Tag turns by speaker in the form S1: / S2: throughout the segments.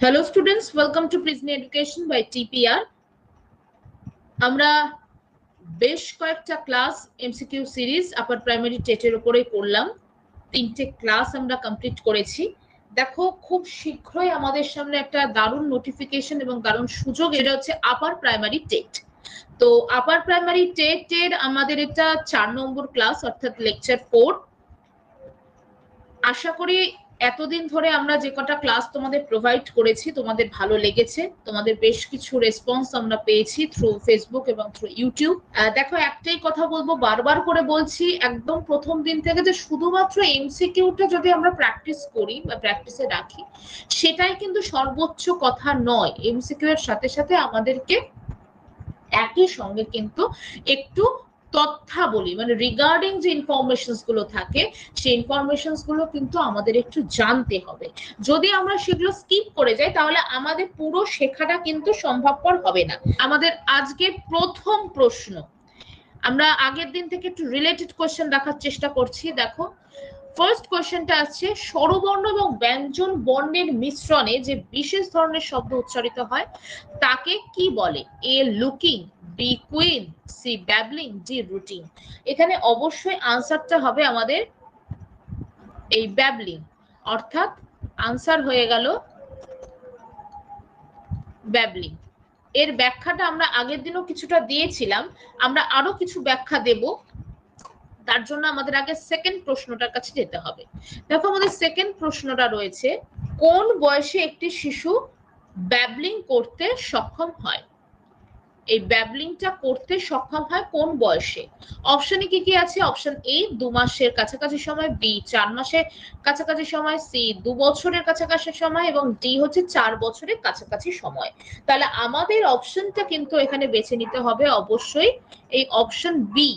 S1: Hello students welcome to Prijoni education by TPR আমরা বেশ কয়েকটা class MCQ series upper primary টেটের উপরে করলাম তিনটে ক্লাস আমরা কমপ্লিট করেছি। দেখো, খুব শীঘ্রই আমাদের সামনে একটা দারুণ নোটিফিকেশন এবং দারুণ সুযোগ, এটা হচ্ছে আপার প্রাইমারি টেট। তো আপার প্রাইমারি টেটের আমাদের এটা চার নম্বর ক্লাস অর্থাৎ লেকচার ফোর আশা করি এতদিন ধরে আমরা যে কটা ক্লাস তোমাদের প্রোভাইড করেছি, তোমাদের ভালো লেগেছে, তোমাদের বেশ কিছু রেসপন্স আমরা পেয়েছি থ্রু ফেসবুক এবং থ্রু ইউটিউব দেখো, একটাই কথা বলব, বারবার করে বলছি, একদম প্রথম দিন থেকে যে শুধুমাত্র এমসিকিউটা যদি আমরা প্র্যাকটিস করি বা প্র্যাকটিসে রাখি, সেটাই কিন্তু সর্বোচ্চ কথা নয়। এমসিকিউ এর সাথে সাথে আমাদেরকে একই সঙ্গে কিন্তু একটু তথ্যাবলী মানে রিগার্ডিং যে ইনফরমেশনসগুলো থাকে, সেই ইনফরমেশনসগুলো কিন্তু আমাদের একটু জানতে হবে। যদি আমরা সেগুলো স্কিপ করে যাই, তাহলে আমাদের পুরো শেখাটা কিন্তু সম্ভবপর হবে না। আমাদের আজকে প্রথম প্রশ্ন। আমরা আগের দিন থেকে একটু রিলেটেড কোয়েশ্চেন দেখার চেষ্টা করছি, দেখো। ফার্স্ট কোয়েশ্চেনটা আছে স্বরবর্ণ এবং ব্যঞ্জন বর্ণের মিশ্রণে যে বিশেষ ধরনের শব্দ উচ্চারিত হয়, তাকে কি বলে? A looking B queen C babbling D rooting এখানে অবশ্যই আনসারটা হবে আমাদের এই ব্যাবলিং অর্থাৎ আনসার হয়ে গেল ব্যাবলিং এর ব্যাখ্যাটা আমরা আগের দিনও কিছুটা দিয়েছিলাম। আমরা আরও কিছু ব্যাখ্যা দেব। তার জন্য আমাদের আগে সেকেন্ড প্রশ্নটার কাছে যেতে হবে। দেখো আমাদের সেকেন্ড প্রশ্নটা রয়েছে, কোন বয়সে একটি শিশু ব্যাবলিং করতে সক্ষম হয়? এই ব্যাবলিংটা করতে সক্ষম হয় কোন বয়সে? অপশনে কি কি আছে? অপশন এ দু মাসের কাছাকাছি সময় বি চার মাসের কাছাকাছি সময় সি দু বছরের কাছাকাছি সময় এবং ডি হচ্ছে চার বছরের কাছাকাছি সময়। তাহলে আমাদের অপশনটা কিন্তু এখানে বেছে নিতে হবে অবশ্যই। এই অপশন বি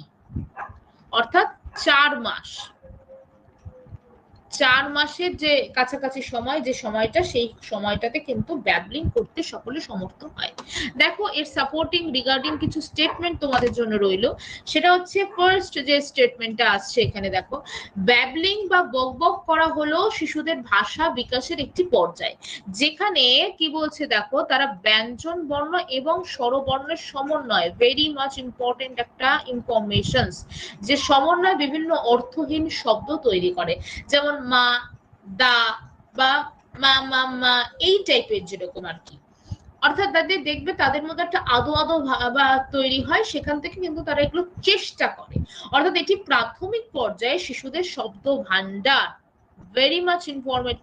S1: অর্থাৎ চার মাস। চার মাসের যে কাছাকাছি সময়, যে সময়টা, সেই সময়টাতে কিন্তু ব্যাবলিং করতে সকলে সমর্থ হয়। দেখো, এর সাপোর্টিং রিগার্ডিং কিছু স্টেটমেন্ট তোমাদের জন্য রইল। সেটা হচ্ছে ফার্স্ট যে স্টেটমেন্টটা আসছে এখানে দেখো ব্যাবলিং বা বকবক করা হলো শিশুদের ভাষা বিকাশের একটি পর্যায়। যেখানে কি বলছে দেখো, তারা ব্যঞ্জন বর্ণ এবং স্বরবর্ণের সমন্বয় ভেরি মাচ ইম্পর্টেন্ট একটা ইনফরমেশন যে সমন্বয় বিভিন্ন অর্থহীন শব্দ তৈরি করে। যেমন মা, দা, বা, মা মা মা, এই টাইপের যেরকম আর কি। অর্থাৎ তাদের দেখবে তাদের মধ্যে একটা আদো আদো ভাবা তৈরি হয়, সেখান থেকে কিন্তু তারা এগুলো চেষ্টা করে। অর্থাৎ এটি প্রাথমিক পর্যায়ে শিশুদের শব্দ ভান্ডার ভেরি মাচ ইনফরমেট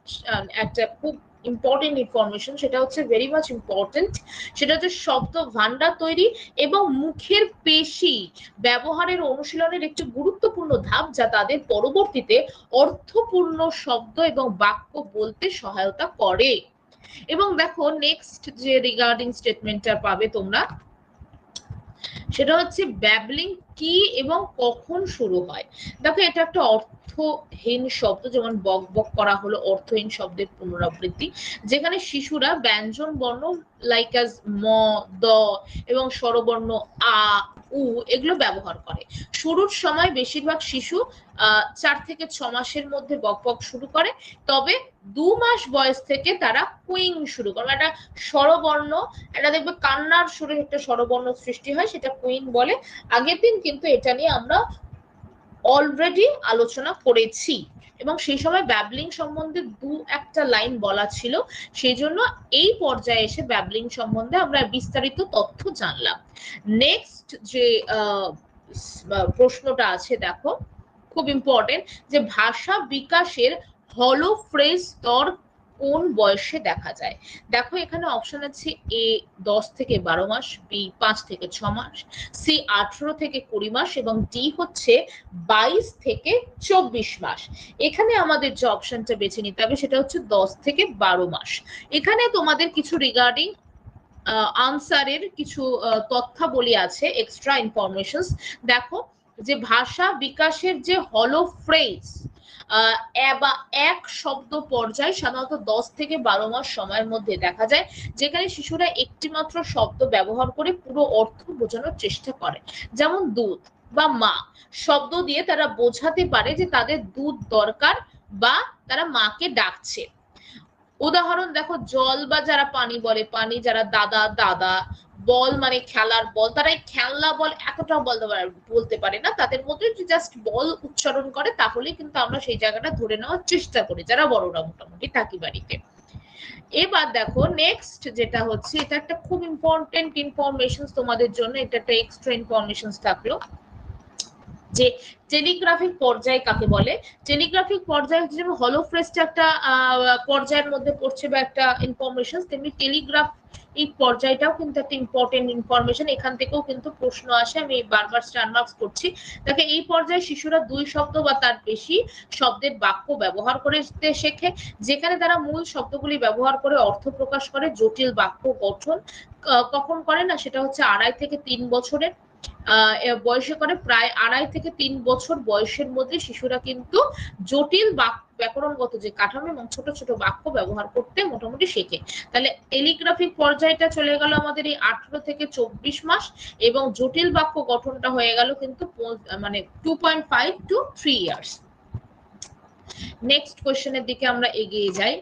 S1: একটা খুব ইম্পর্টেন্ট ইনফরমেশন সেটা হচ্ছে ভেরি মাচ ইম্পর্টেন্ট সেটা হচ্ছে শব্দ ভান্ডার তৈরি এবং মুখের পেশি ব্যবহারের অনুশীলনের একটি গুরুত্বপূর্ণ ধাপ যা তাদের পরবর্তীতে অর্থপূর্ণ শব্দ এবং বাক্য বলতে সহায়তা করে। এবং দেখো নেক্সট যে রিগার্ডিং স্টেটমেন্টটা পাবে তোমরা, সেটা হচ্ছে ব্যাবলিং কি এবং কখন শুরু হয়? দেখো, এটা একটা অর্থহীন শব্দ, যেমন বক বক করা হলো অর্থহীন শব্দের পুনরাবৃত্তি, যেখানে শিশুরা ব্যঞ্জন বর্ণ লাইক অ্যাজ ম, দ এবং স্বরবর্ণ আ, উ এগুলো ব্যবহার করে। শুরুর সময় বেশিরভাগ শিশু, আহ, চার থেকে ছ মাসের মধ্যে বক বক শুরু করে, তবে দু মাস বয়স থেকে তারা কুইং শুরু করে। একটা স্বরবর্ণ এটা দেখবে কান্নার সুরে একটা স্বরবর্ণ সৃষ্টি হয়, সেটা কুইন বলে। আগের দিন কিন্তু এটা নিয়ে আমরা অলরেডি আলোচনা করেছি। এবং সেই সময় ব্যাবলিং সম্বন্ধে দু একটা লাইন বলা ছিল। সেই জন্য এই পর্যায়ে এসে ব্যাবলিং সম্বন্ধে আমরা বিস্তারিত তথ্য জানলাম। নেক্সট যে প্রশ্নটা আছে, দেখো। খুব ইম্পর্টেন্ট যে ভাষা বিকাশের হলো ফ্রেজ স্তর কোন বয়সে দেখা যায়? দেখো, এখানে অপশন আছে এ দশ থেকে বারো মাস বি পাঁচ থেকে ছ মাস সি আঠারো থেকে কুড়ি মাস এবং ডি হচ্ছে বাইশ থেকে চব্বিশ মাস। এখানে আমাদের যে অপশনটা বেছে নিতে হবে সেটা হচ্ছে দশ থেকে বারো মাস। এখানে তোমাদের কিছু রিগার্ডিং আনসারের কিছু তথ্যাবলী আছে এক্সট্রা ইনফরমেশন দেখো, যে ভাষা বিকাশের যে হলো ফ্রেজ বা এক শব্দ পর্যায় সাধারণত দশ থেকে বারো মাস সময়ের মধ্যে দেখা যায়, যেখানে শিশুরা একটি মাত্র শব্দ ব্যবহার করে পুরো অর্থ বোঝানোর চেষ্টা করে। যেমন দুধ বা মা। শব্দ দিয়ে তারা বোঝাতে পারে যে তাদের দুধ দরকার বা তারা মাকে ডাকছে। উদাহরণ, দেখো, জল বা যারা পানি বলে, পানি যারা দাদা দাদা বল মানে খেলার বল তারা এই খেলনা বল এতটা বলতে বলতে পারে না। তাদের মধ্যে জাস্ট বল উচ্চারণ করে তাহলে কিন্তু আমরা সেই জায়গাটা ধরে নেওয়ার চেষ্টা করি, যারা বড়রা মোটামুটি থাকি বাড়িতে। এবার দেখো নেক্সট যেটা হচ্ছে, এটা একটা খুব ইম্পর্টেন্ট ইনফরমেশন তোমাদের জন্য, এটা একটা এক্সট্রা ইনফরমেশন থাকল। যে টেলিগ্রাফিক পর্যায় কাকে বলে? টেলিগ্রাফিক পর্যায় হচ্ছে যেমন হলোফ্রেস্ট একটা পর্যায়ের মধ্যে পড়ছে বা একটা ইনফরমেশন তেমনি টেলিগ্রাফ এই পর্যায়টাও কিন্তু একটা ইম্পর্টেন্ট ইনফরমেশন এখান থেকেও কিন্তু প্রশ্ন আসে। আমি বারবার স্টার মার্কস করছি। দেখে এই পর্যায়ে শিশুরা দুই শব্দ বা তার বেশি শব্দের বাক্য ব্যবহার করে শেখে, যেখানে তারা মূল শব্দগুলি ব্যবহার করে অর্থ প্রকাশ করে, জটিল বাক্য গঠন কখন করে না, সেটা হচ্ছে আড়াই থেকে তিন বছরের। বয়সে করে প্রায় আড়াই থেকে তিন বছর বয়সের মধ্যে শিশুরা কিন্তু জটিল ব্যাকরণগত যে কাঠামো এবং ছোট ছোট বাক্য ব্যবহার করতে মোটামুটি শেখে। তাহলে টেলিগ্রাফিক পর্যায়টা চলে গেল আমাদের এই আঠারো থেকে চব্বিশ মাস এবং জটিল বাক্য গঠনটা হয়ে গেল কিন্তু মানে two point five two three years next কোয়েশ্চেনের দিকে আমরা এগিয়ে যাই।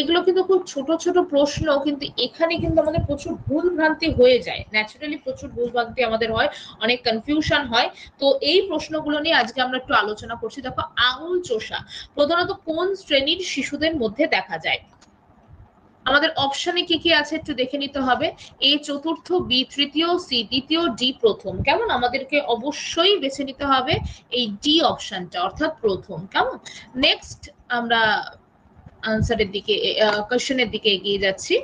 S1: এগুলো কিন্তু খুব ছোট ছোট প্রশ্ন, কিন্তু এখানে কিন্তু আমাদের প্রচুর ভুল ভ্রান্তি হয়ে যায়। ন্যাচারালি প্রচুর ভুল ভ্রান্তি আমাদের হয়, অনেক কনফিউশন হয়। তো এই প্রশ্নগুলো নিয়ে আজকে আমরা একটু আলোচনা করছি। দেখো, আঙুল চোষা প্রধানত কোন শ্রেণির শিশুদের মধ্যে দেখা যায়? আমাদের অপশনে কি কি আছে একটু দেখে নিতে হবে। এ চতুর্থ, বি তৃতীয়, সি দ্বিতীয়, ডি প্রথম। কেমন? আমাদেরকে অবশ্যই বেছে নিতে হবে এই ডি অপশনটা অর্থাৎ প্রথম। কেমন? নেক্সট আমরা আনসারের দিকে কোশ্চেনের দিকে এগিয়ে যাচ্ছি।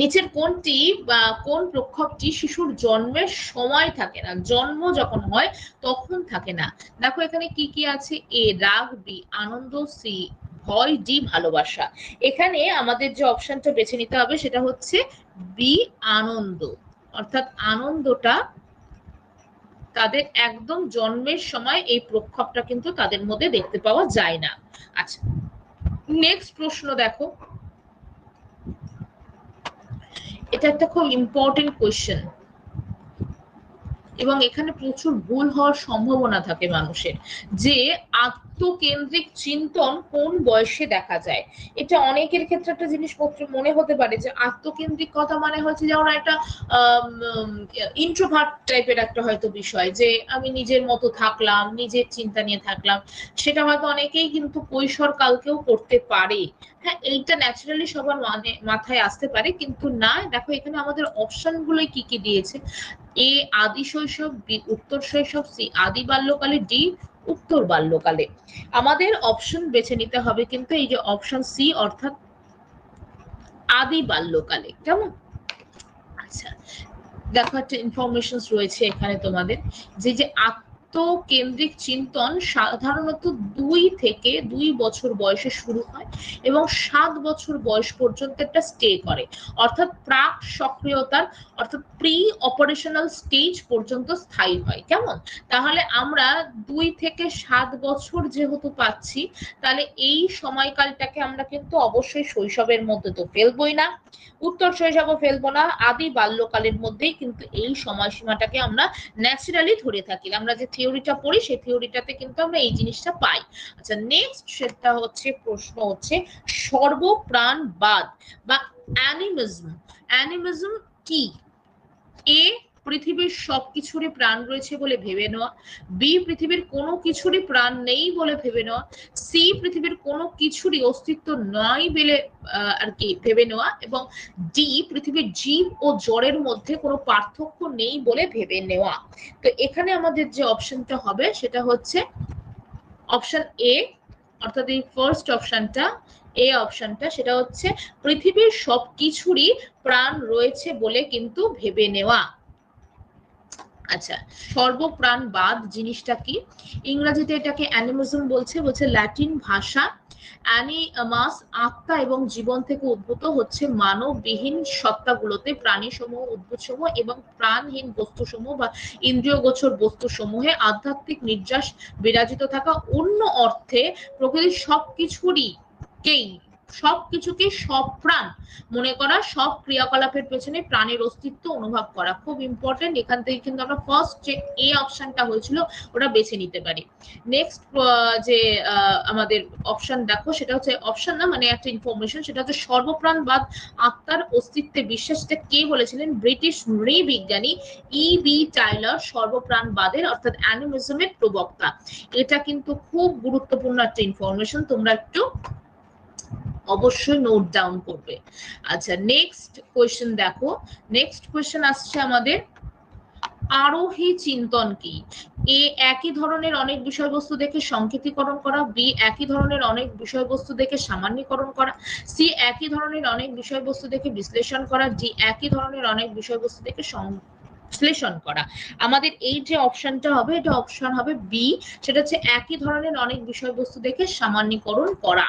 S1: নিচের কোনটি বা কোন প্রক্ষোভটি শিশুর জন্মের সময় থাকে না? জন্ম যখন হয়, তখন থাকে না। দেখো এখানে কি কি আছে? এ, রাগ, বি, আনন্দ, সি ভয় ডি ভালোবাসা। এখানে আমাদের যে অপশনটা বেছে নিতে হবে সেটা হচ্ছে বি আনন্দ। অর্থাৎ আনন্দটা তাদের একদম জন্মের সময় এই প্রক্ষোভটা কিন্তু তাদের মধ্যে দেখতে পাওয়া যায় না। আচ্ছা নেক্সট প্রশ্ন দেখো। এটা একটা খুব ইম্পর্টেন্ট কোয়েশ্চেন এবং এখানে প্রচুর ভুল হওয়ার সম্ভাবনা থাকে মানুষের, যে আত্মকেন্দ্রিক চিন্তন কোন বয়সে দেখা যায়। এটা অনেকের ক্ষেত্রে একটা জিনিসপত্র মনে হতে পারে যে আত্মকেন্দ্রিক কথা মানে হচ্ছে যেমন একটা ইন্ট্রোভার্ট টাইপের একটা হয়তো বিষয়, যে আমি নিজের মতো থাকলাম, নিজের চিন্তা নিয়ে থাকলাম। সেটা হয়তো অনেকেই কিন্তু কৈশোর কালকেও করতে পারে। হ্যাঁ এইটা ন্যাচারালি সবার মানে মাথায় আসতে পারে, কিন্তু না। দেখো এখানে আমাদের অপশন গুলোই কি কি দিয়েছে? এ আদি শৈশব, বি উত্তর শৈশব, সি আদি বাল্যকালে, ডি উত্তর বাল্যকালে। আমাদের অপশন বেছে নিতে হবে কিন্তু এই যে অপশন সি অর্থাৎ আদি বাল্যকালে। কেমন? আচ্ছা দেখো একটা ইনফরমেশন রয়েছে এখানে তোমাদের। যে যে আত্মকেন্দ্রিক চিন্তন সাধারণত দুই থেকে দুই বছর বয়সে শুরু হয় এবং সাত বছর বয়স পর্যন্ত একটা স্টে করে। অর্থাৎ প্রাক সক্রিয়তার, অর্থাৎ প্রি অপারেশনাল স্টেজ পর্যন্ত স্থায়ী হয়। কেমন? তাহলে আমরা দুই থেকে সাত বছর যেহেতু পাচ্ছি, তাহলে এই সময়কালটাকে আমরা কিন্তু অবশ্যই শৈশবের মধ্যে তো ফেলবই না। উত্তর শৈশবও ফেলব না, আদি বাল্যকালের মধ্যেই কিন্তু এই সময়সীমাটাকে আমরা ন্যাচারালি ধরে থাকি। আমরা যে থিওরিটা পড়ি, সেই থিওরিটাতে কিন্তু আমরা এই জিনিসটা পাই। আচ্ছা নেক্সট সেটা হচ্ছে প্রশ্ন হচ্ছে সর্বপ্রাণবাদ বা অ্যানিমিজম অ্যানিমিজম কি? এ পৃথিবীর সব কিছুরই প্রাণ রয়েছে বলে ভেবে নেওয়া বি পৃথিবীর কোনো কিছুরই প্রাণ নেই বলে ভেবে নেওয়া সি পৃথিবীর কোনো কিছুরই অস্তিত্ব নয় বলে আর কি ভেবে নেওয়া এবং ডি পৃথিবীর জীব ও জড়ের মধ্যে কোনো পার্থক্য নেই বলে ভেবে নেওয়া। তো এখানে আমাদের যে অপশনটা হবে সেটা হচ্ছে অপশন এ অর্থাৎ এই ফার্স্ট অপশনটা এ অপশনটা, সেটা হচ্ছে পৃথিবীর সবকিছুরই প্রাণ রয়েছে বলে কিন্তু ভেবে নেওয়া। আচ্ছা সর্বপ্রাণবাদ জিনিসটা কি? ইংরেজিতে এটাকে অ্যানিমিজম বলছে বলছে ল্যাটিন ভাষা। অ্যানিমাস আত্মা এবং জীবন থেকে উদ্ভূত হচ্ছে মানববিহীন সত্তাগুলোতে, প্রাণীসমূহ উদ্ভূতসমূহ এবং প্রাণহীন বস্তুসমূহ বা ইন্দ্রিয় ইন্দ্রিয়গোচর বস্তুসমূহে আধ্যাত্মিক নির্যাস বিরাজিত থাকা অন্য অর্থে প্রকৃতির সবকিছুরই কেই সব কিছুকে সব প্রাণ মনে করা, সব ক্রিয়াকলাপের পেছনে প্রাণের অস্তিত্ব অনুভব করা খুব ইম্পর্টেন্ট এখান থেকে কিন্তু আমরা ফার্স্ট যে এ অপশনটা হয়েছিল, ওটা বেছে নিতে পারি। নেক্সট যে আমাদের অপশন দেখো, সেটা হচ্ছে অপশন না মানে একটা ইনফরমেশন সেটা হচ্ছে সর্বপ্রাণবাদ আত্মার অস্তিত্বে বিশ্বাসটা কে বলেছিলেন? ব্রিটিশ নৃবিজ্ঞানী ই বি টাইলার সর্বপ্রাণবাদের অর্থাৎ অ্যানিমিজমের প্রবক্তা। এটা কিন্তু খুব গুরুত্বপূর্ণ একটা ইনফরমেশন তোমরা একটু অবশ্যই নোট ডাউন করবে। আচ্ছা নেক্সট কোয়েশ্চেন দেখো। নেক্সট কোয়েশ্চেন আসছে আমাদের, আরোহী চিন্তন কি? এ একই ধরনের অনেক বিষয়বস্তু দেখে সংকেতীকরণ করা, বি একই ধরনের অনেক বিষয়বস্তু দেখে সামান্যীকরণ করা, সি একই ধরনের অনেক বিষয়বস্তু দেখে বিশ্লেষণ করা, ডি একই ধরনের অনেক বিষয়বস্তু দেখে বিশ্লেষণ করা। আমাদের এই যে অপশনটা হবে, এটা অপশন হবে বি, সেটা হচ্ছে একই ধরনের অনেক বিষয়বস্তু দেখে সামান্যীকরণ করা।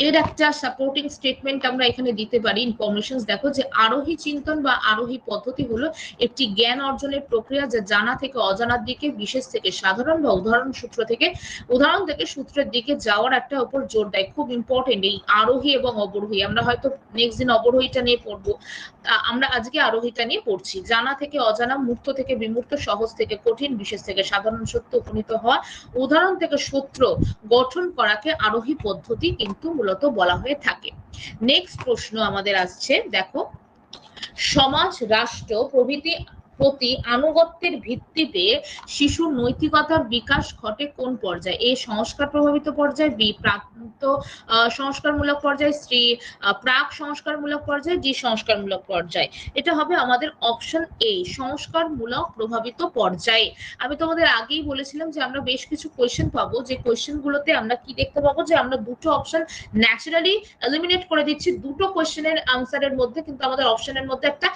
S1: এর একটা সাপোর্টিং স্টেটমেন্ট আমরা এখানে দিতে পারি ইনফরমেশন দেখো যে আরোহী চিন্তন বা আরোহী পদ্ধতি হলো একটি জ্ঞান অর্জনের প্রক্রিয়া যা জানা থেকে অজানার দিকে, বিশেষ থেকে সাধারণ বা উদাহরণ সূত্র থেকে, উদাহরণ থেকে সূত্রের দিকে যাওয়ার একটা উপর জোর দেয়। খুব ইম্পর্টেন্ট এই আরোহী এবং অবরোহী। আমরা হয়তো নেক্সট দিন অবরোহীটা নিয়ে পড়ব। আমরা আজকে আরোহীটা নিয়ে পড়ছি। জানা থেকে অজানা মুক্ত থেকে বিমূর্ত, সহজ থেকে কঠিন, বিশেষ থেকে সাধারণ সত্য উপনীত হওয়া, উদাহরণ থেকে সূত্র গঠন করাকে আরোহী পদ্ধতি কিন্তু মূলত বলা হয়ে থাকে। নেক্সট প্রশ্ন আমাদের আসছে দেখো সমাজ রাষ্ট্র প্রভৃতি প্রতি আনুগত্যের ভিত্তিতে শিশুর নৈতিকতার বিকাশ ঘটে কোন পর্যায়ে? এ সংস্কার প্রভাবিত পর্যায়ে, বি প্রান্ত সংস্কারমূলক পর্যায়ে শ্রী প্রাক সংস্কারমূলক পর্যায়ে, ডি, সংস্কারমূলক পর্যায়ে। এটা হবে আমাদের অপশন এ, সংস্কারমূলক প্রভাবিত পর্যায়ে। আমি তোমাদের আগেই বলেছিলাম যে আমরা বেশ কিছু কোয়েশ্চেন পাবো। যে কোয়েশ্চেন গুলোতে আমরা কি দেখতে পাবো? যে আমরা দুটো অপশন ন্যাচারালি এলিমিনেট করে দিচ্ছি। দুটো কোয়েশ্চেনের আনসারের মধ্যে, কিন্তু আমাদের অপশনের মধ্যে একটা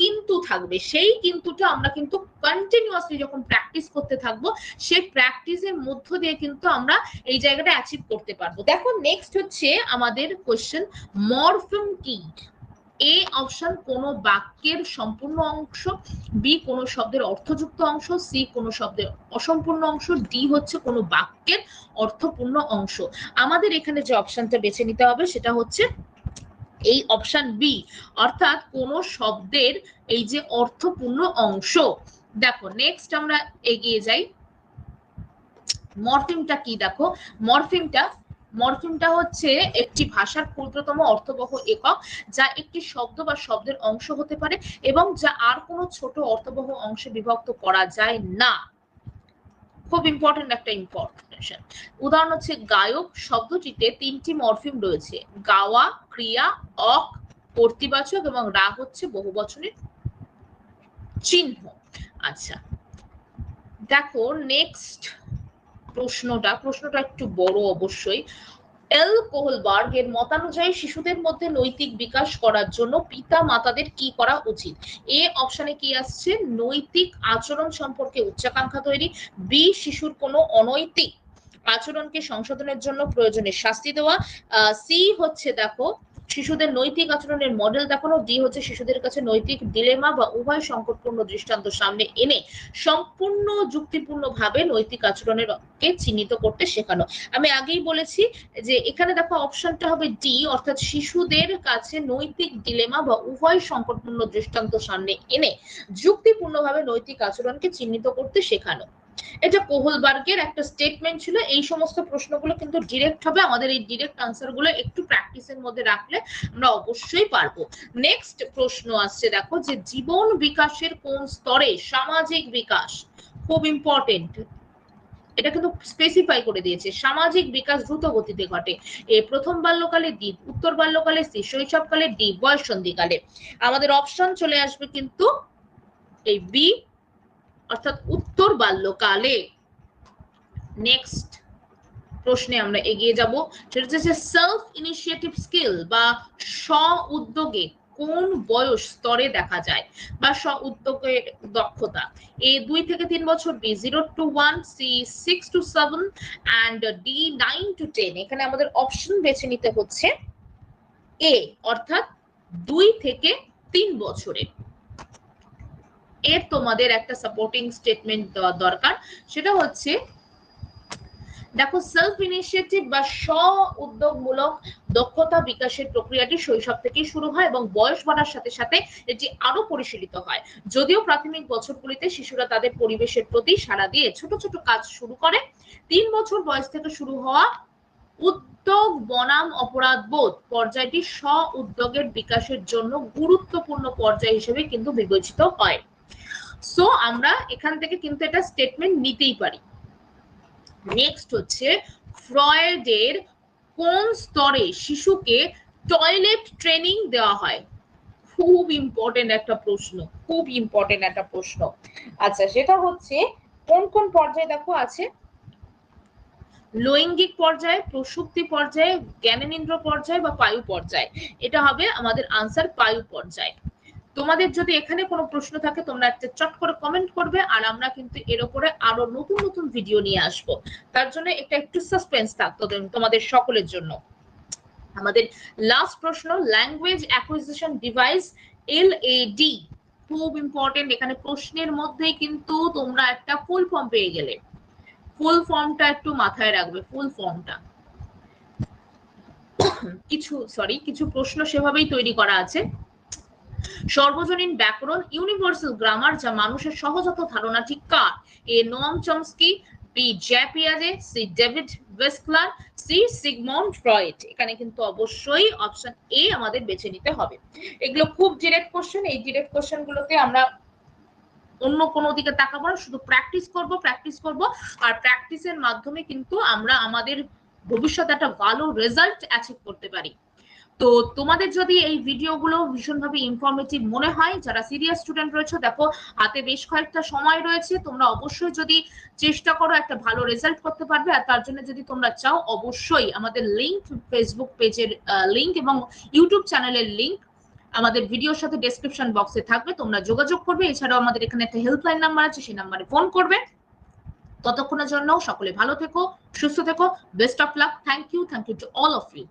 S1: কিন্তু থাকবে। সেই কিন্তু কিন্তুটা আমরা কিন্তু কন্টিনিউয়াসলি যখন প্র্যাকটিস করতে থাকব, সেই প্র্যাকটিসের মধ্য দিয়ে কিন্তু আমরা এই জায়গাটা অ্যাচিভ করতে পারব। দেখো নেক্সট হচ্ছে আমাদের কোয়েশ্চেন মরফিম কি এ অপশন কোন বাক্যের সম্পূর্ণ অংশ বি কোন শব্দের অর্থযুক্ত অংশ সি কোন শব্দের অসম্পূর্ণ অংশ ডি হচ্ছে কোন বাক্যের অর্থপূর্ণ অংশ। আমাদের এখানে যে অপশনটা বেছে নিতে হবে সেটা হচ্ছে এই অপশন বি অর্থাৎ কোন শব্দের এই যে অর্থপূর্ণ অংশ। দেখো নেক্সট আমরা এগিয়ে যাই। মরফিমটা কি দেখো? মরফিমটা মরফিমটা হচ্ছে একটি ভাষার ক্ষুদ্রতম অর্থবহ একক, যা একটি শব্দ বা শব্দের অংশ হতে পারে এবং যা আর কোনো ছোট অর্থবহ অংশে বিভক্ত করা যায় না। খুব ইম্পর্টেন্ট একটা ইনফরমেশন উদাহরণ হচ্ছে গায়ক শব্দটিতে তিনটি মরফিম রয়েছে। গাওয়া, ক্রিয়া, অক, কর্তৃবাচক এবং রা হচ্ছে বহু বছরের চিহ্ন। আচ্ছা দেখো নেক্সট প্রশ্নটা প্রশ্নটা একটু বড় অবশ্যই। এল কোহলবার্গ এর মতানুযায়ী শিশুদের মধ্যে নৈতিক বিকাশ করার জন্য পিতা মাতাদের কি করা উচিত? এ অপশনে কি আসছে? নৈতিক আচরণ সম্পর্কে উচ্চাকাঙ্ক্ষা তৈরি। বি, শিশুর কোনো অনৈতিক আচরণকে সংশোধনের জন্য প্রয়োজনে শাস্তি দেওয়া। সি হচ্ছে, দেখো শিশুদের নৈতিক আচরণের মডেল দেখানো ডি হচ্ছে শিশুদের কাছে নৈতিক ডিলেমা বা উভয় সংকটপূর্ণ দৃষ্টান্ত সামনে এনে সম্পূর্ণ যুক্তিপূর্ণভাবে নৈতিক আচরণের কে চিহ্নিত করতে শেখানো। আমি আগেই বলেছি যে এখানে দেখো অপশনটা হবে ডি অর্থাৎ শিশুদের কাছে নৈতিক ডিলেমা বা উভয় সংকটপূর্ণ দৃষ্টান্ত সামনে এনে যুক্তিপূর্ণভাবে নৈতিক আচরণকে চিহ্নিত করতে শেখানো। এটা কোহলবার্গের একটা স্টেটমেন্ট ছিল, এই সমস্ত প্রশ্নগুলো কিন্তু ডিরেক্ট হবে, আমাদের এই ডিরেক্ট আনসারগুলো একটু প্র্যাকটিসের মধ্যে রাখলে আমরা অবশ্যই পারব। নেক্সট প্রশ্ন আসছে, দেখো যে জীবন বিকাশের কোন স্তরে সামাজিক বিকাশ খুব ইম্পর্টেন্ট এটা কিন্তু স্পেসিফাই করে দিয়েছে, সামাজিক বিকাশ দ্রুত গতিতে ঘটে। এ প্রথম বাল্যকালে দ্বীপ, উত্তর বাল্যকালে সি শৈশবকালে ডি বয়সন্ধিকালে। আমাদের অপশন চলে আসবে কিন্তু এই বি অর্থাৎ উত্তর বাল্যকালে। নেক্সট প্রশ্নে আমরা এগিয়ে যাব। সেটা হচ্ছে সেলফ ইনিশিয়েটিভ স্কিল বা স্ব উদ্যোগে কোন বয়স স্তরে দেখা যায় বা স্ব উদ্যোগের দক্ষতা। এ দুই থেকে তিন বছর, B zero two one, C six two seven, and D nine two ten. এখানে আমাদের অপশন বেছে নিতে হচ্ছে এ, অর্থাৎ দুই থেকে তিন বছরে। এর তোমাদের একটা সাপোর্টিং স্টেটমেন্ট দরকার। সেটা হচ্ছে, দেখো সেলফ ইনিশিয়েটিভ বা স্ব উদ্যোগমূলক দক্ষতা বিকাশের প্রক্রিয়াটি শৈশব থেকেই শুরু হয় এবং বয়স বাড়ার সাথে সাথে এটি আরও পরিশীলিত হয়। যদিও প্রাথমিক বছরগুলিতে শিশুরা তাদের পরিবেশের প্রতি সাড়া দিয়ে ছোট ছোট কাজ শুরু করে, তিন বছর বয়স থেকে শুরু হওয়া উদ্যোগ বনাম অপরাধ বোধ পর্যায়টি স্ব উদ্যোগের বিকাশের জন্য গুরুত্বপূর্ণ পর্যায় হিসেবে কিন্তু বিবেচিত হয়। সো আমরা এখান থেকে কিন্তু এটা স্টেটমেন্ট নিতেই পারি। নেক্সট হচ্ছে ফ্রয়েডের কোন স্তরে শিশুকে টয়লেট ট্রেনিং দেওয়া হয়? খুব ইম্পর্টেন্ট একটা প্রশ্ন, খুব ইম্পর্টেন্ট একটা প্রশ্ন। আচ্ছা সেটা হচ্ছে, কোন কোন পর্যায়ে দেখো আছে? লৈঙ্গিক পর্যায়ে প্রসূতি পর্যায়ে, জ্ঞানেন্দ্র পর্যায়ে বা পায়ু পর্যায়ে? এটা হবে আমাদের আনসার পায়ু পর্যায়ে। তোমাদের যদি এখানে কোনো প্রশ্ন থাকে, তোমরা একটা চট করে কমেন্ট করবে, আর আমরা কিন্তু এর উপরে আরও নতুন নতুন ভিডিও নিয়ে আসব। তার জন্য এটা একটু সাসপেন্স থাকতো তোমাদের সকলের জন্য। আমাদের লাস্ট প্রশ্ন language acquisition device L D খুব ইম্পর্টেন্ট এখানে প্রশ্নের মধ্যেই কিন্তু তোমরা একটা ফুল ফর্ম পেয়ে গেলে। ফুল ফর্মটা একটু মাথায় রাখবে ফুল ফর্মটা কিছু সরি কিছু প্রশ্ন সেভাবেই তৈরি করা আছে। সর্বজনীন ব্যাকরণ ইউনিভার্সাল গ্রামার যা মানুষের সহজাত ধারণা ঠিক কার? A Noam Chomsky, B জ্যাপিয়াজে, C David Wechsler C Sigmund Freud. এখানে কিন্তু অবশ্যই অপশন এ আমাদের বেছে নিতে হবে। এগুলো খুব ডিরেক্ট কোশ্চেন এই ডিরেক্ট কোশ্চেন গুলোতে আমরা অন্য কোনো দিকে তাকাবো না, শুধু প্র্যাকটিস করব প্র্যাকটিস করব। আর প্র্যাকটিসের মাধ্যমে কিন্তু আমরা আমাদের ভবিষ্যতে একটা ভালো রেজাল্ট অ্যাচিভ করতে পারি। তো তোমাদের যদি এই ভিডিওগুলো ভীষণভাবে ইনফরমেটিভ মনে হয়, যারা সিরিয়াস স্টুডেন্ট রয়েছে, দেখো, হাতে বেশ কয়েকটা সময় রয়েছে, তোমরা অবশ্যই যদি চেষ্টা করো একটা ভালো রেজাল্ট করতে পারবে, আর তার জন্য যদি তোমরা চাও, অবশ্যই আমাদের লিংক ফেসবুক পেজের লিংক এবং ইউটিউব চ্যানেলের লিংক আমাদের ভিডিওর সাথে ডেসক্রিপশন বক্সে থাকবে, তোমরা যোগাযোগ করবে। এছাড়াও আমাদের এখানে একটা হেল্পলাইন নাম্বার আছে, সেই নাম্বারে ফোন করবে। ততক্ষণের জন্য সকলে ভালো থেকো, সুস্থ থেকো best of luck thank you thank you to all of you